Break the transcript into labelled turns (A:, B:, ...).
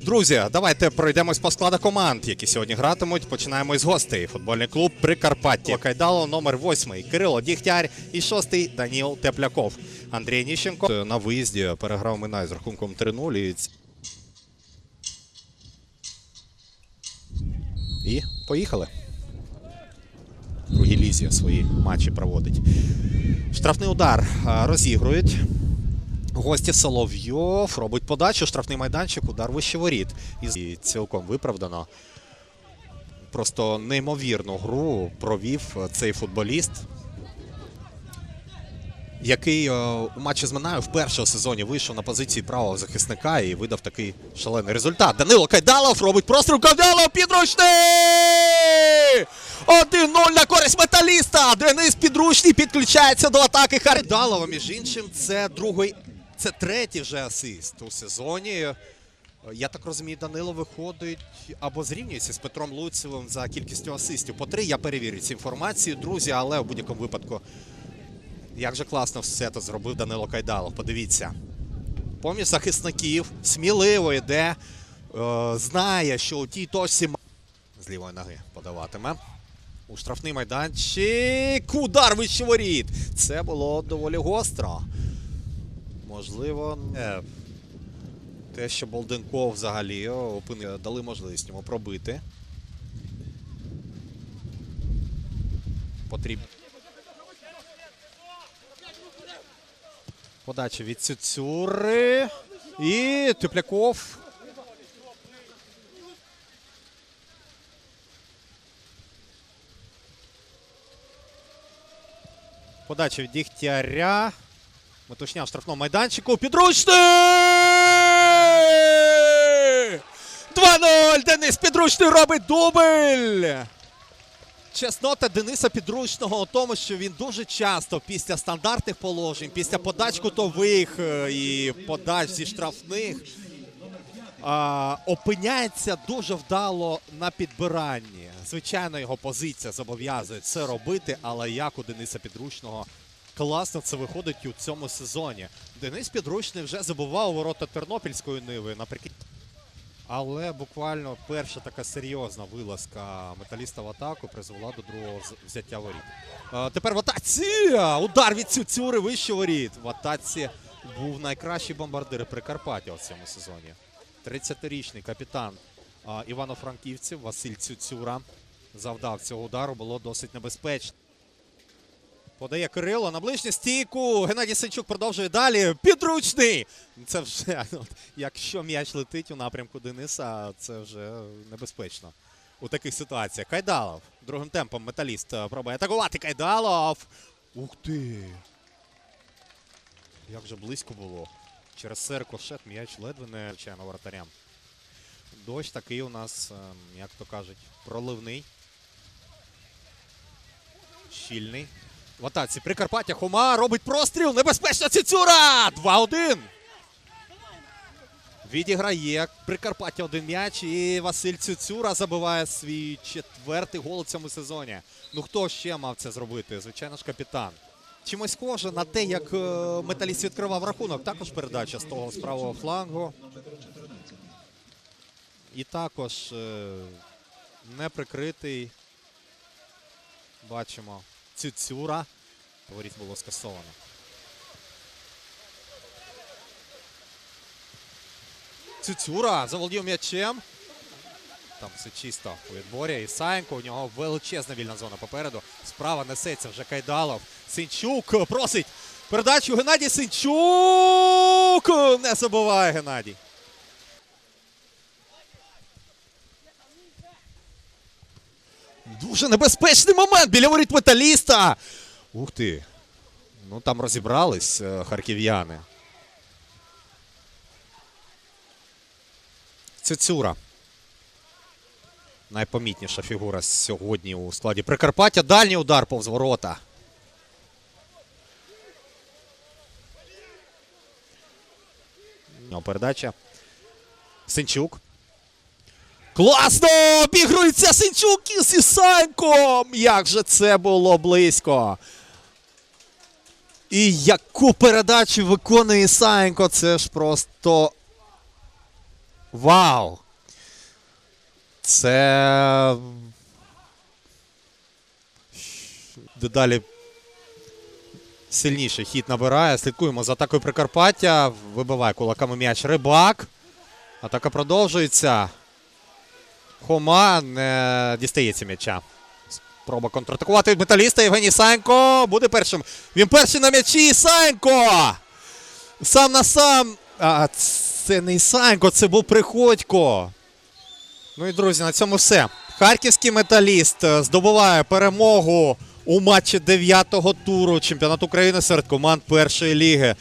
A: Друзі, давайте пройдемось по складу команд, які сьогодні гратимуть. Починаємо із гостей. Футбольний клуб Прикарпаття. Кайдало номер 8 Кирило Дігтяр і шостий Даніл Тепляков. Андрій Ніщенко на виїзді переграв Минай з рахунком 3-0. І... І поїхали. В другій лізі свої матчі проводить. Штрафний удар розігрують. Гості Соловйов робить подачу, штрафний майданчик, удар вище воріт. І- цілком виправдано. Просто неймовірну гру провів цей футболіст, який е, у матчі з Минаю вперше у сезоні вийшов на позиції правого захисника і видав такий шалений результат. Данило Кайдалов робить простріл Кайдалов підручний! 1-0 на користь металіста. Денис Підручний підключається до атаки Кайдалова. Між іншим, це другий, це третій вже асист у сезоні. Я так розумію, Данило виходить або зрівнюється з Петром Луцевим за кількістю асистів. По три я перевірю цю інформацію, друзі, але в будь-якому випадку, як же класно все це зробив Данило Кайдалов. Подивіться. Поміж захисників, сміливо йде, е, знає, що у тій точці з лівої ноги подаватиме. У штрафний майданчик. Удар вище воріт. Це було доволі гостро. Можливо, не. Те, що Болденков взагалі опини- дали можливість йому пробити. Потрібно. Подача від Цюцюри. І Тепляков. Подача від Дігтяря. Метушня в штрафному майданчику. Підручний! 2-0! Денис Підручний робить дубль! Чеснота Дениса Підручного у тому, що він дуже часто після стандартних положень, після подач кутових е, і подач зі штрафних опиняється дуже вдало на підбиранні. Звичайно, його позиція зобов'язує це робити, але як у Дениса Підручного класно це виходить у цьому сезоні. Денис Підручний вже забував ворота Тернопільської ниви наприкінці. Але буквально перша така серйозна вилазка металіста в атаку призвела до другого взяття воріт. Е, тепер в атаці! Удар від Цюцюри вище воріт. В атаці був найкращий бомбардир Прикарпаття у цьому сезоні. 30-річний капітан Івано-Франківців Василь Цюцюра завдав цього удару, було досить небезпечно. Подає Кирило на ближню стійку. Геннадій Сенчук продовжує далі. Підручний! Це вже, якщо м'яч летить у напрямку Дениса, це вже небезпечно у таких ситуаціях. Кайдалов. Другим темпом металіст е, пробує атакувати. Кайдалов. Ух ти! Як же близько було. Через серкошет м'яч ледве не звичайно воротарям. Дощ такий у нас, ем, як то кажуть, проливний. Щільний. В атаці Прикарпаття Хома робить простріл. Небезпечна Цицюра! 2-1. Відіграє Прикарпаття один м'яч. І Василь Цюцюра забиває свій четвертий гол у цьому сезоні. Ну хто ще мав це зробити? Звичайно ж, капітан. Чимось схоже на те, як е, металіст відкривав рахунок. Також передача з того з правого флангу. І також е, неприкритий. Бачимо Цюцюра. Воріт було скасовано. Цюцюра заволодів м'ячем. Там все чисто у відборі. Ісаєнко, у нього величезна вільна зона попереду. Справа несеться вже Кайдалов. Синчук просить передачу Геннадій Синчук. Не забуває Геннадій. Дуже небезпечний момент біля воріт металіста. Ух ти. Ну там розібрались е, харків'яни. Цицюра. Найпомітніша фігура сьогодні у складі Прикарпаття. Дальній удар повз ворота. Передача. Синчук. Класно! Обігрується Синчук із Ісайком! Як же це було близько! І яку передачу виконує Ісаєнко, це ж просто Вау! Це. Дедалі сильніший хід набирає. Слідкуємо за атакою Прикарпаття. Вибиває кулаками м'яч Рибак. Атака продовжується. Хома не дістається м'яча. Спроба контратакувати від металіста Євгеній Санько. Буде першим. Він перший на м'ячі. Санько! Сам на сам. А, це не Ісанько, це був Приходько. Ну і друзі, на цьому все. Харківський металіст е, здобуває перемогу у матчі 9-го туру чемпіонату України серед команд першої ліги.